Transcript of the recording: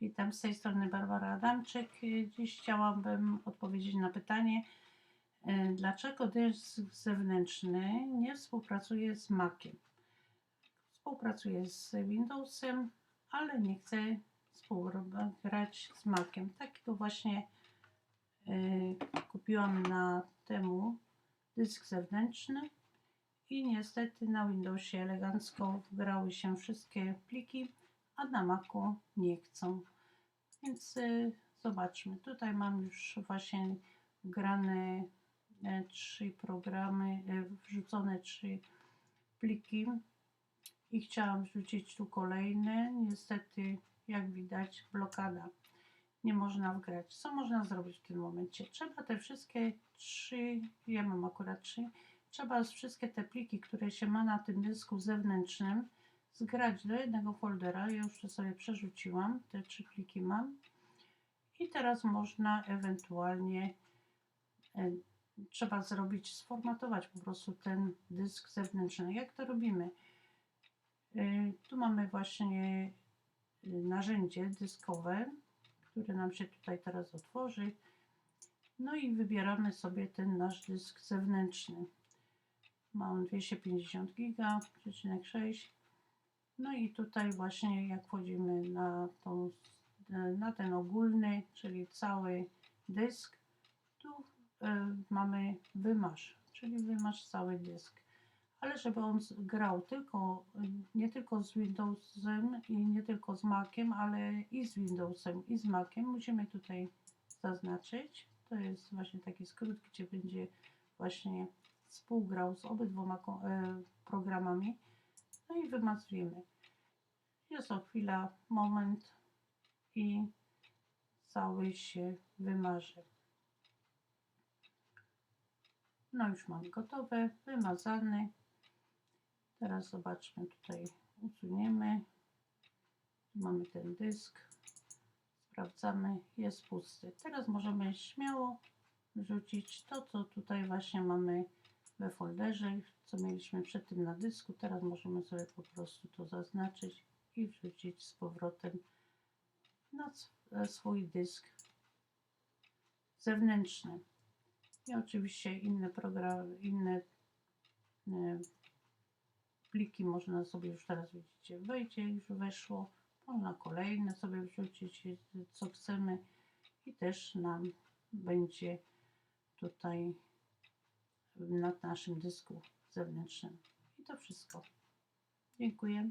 Witam z tej strony Barbara Adamczyk. Dziś chciałabym odpowiedzieć na pytanie, e, dlaczego dysk zewnętrzny nie współpracuje z Maciem. Współpracuje z Windowsem, ale nie chce współgrać z Maciem. Taki to właśnie e, kupiłam na temu dysk zewnętrzny i niestety na Windowsie elegancko wgrały się wszystkie pliki, a na Macu nie chcą. Więc y, zobaczmy. Tutaj mam już właśnie wgrane e, trzy programy, e, wrzucone trzy pliki i chciałam wrzucić tu kolejne. Niestety, jak widać, blokada. Nie można wgrać. Co można zrobić w tym momencie? Trzeba te wszystkie trzy, ja mam akurat trzy, trzeba wszystkie te pliki, które się ma na tym dysku zewnętrznym, zgrać do jednego foldera. Ja już to sobie przerzuciłam, te trzy pliki mam. I teraz można ewentualnie, e, trzeba zrobić, sformatować po prostu ten dysk zewnętrzny. Jak to robimy? E, tu mamy właśnie e, narzędzie dyskowe, które nam się tutaj teraz otworzy. No i wybieramy sobie ten nasz dysk zewnętrzny. Mam 250 giga, 6. No i tutaj właśnie jak wchodzimy na, tą, na ten ogólny, czyli cały dysk, tu y, mamy wymasz, czyli wymasz cały dysk. Ale żeby on grał tylko, nie tylko z Windowsem i nie tylko z Maciem, ale i z Windowsem i z Maciem, musimy tutaj zaznaczyć. To jest właśnie taki skrót, gdzie będzie właśnie współgrał z obydwoma e, programami. No i wymazujemy. Jest o chwila, moment i cały się wymarzy. No już mam gotowe, wymazany. Teraz zobaczmy tutaj, usuniemy. Mamy ten dysk. Sprawdzamy, jest pusty. Teraz możemy śmiało wrzucić to, co tutaj właśnie mamy we folderze, co mieliśmy przed tym na dysku. Teraz możemy sobie po prostu to zaznaczyć i wrzucić z powrotem na e, swój dysk zewnętrzny. I oczywiście inne programy, inne e, pliki można sobie już teraz widzicie, wejdzie, już weszło. Można kolejne sobie wrzucić, co chcemy i też nam będzie tutaj na naszym dysku zewnętrznym. I to wszystko. Dziękuję.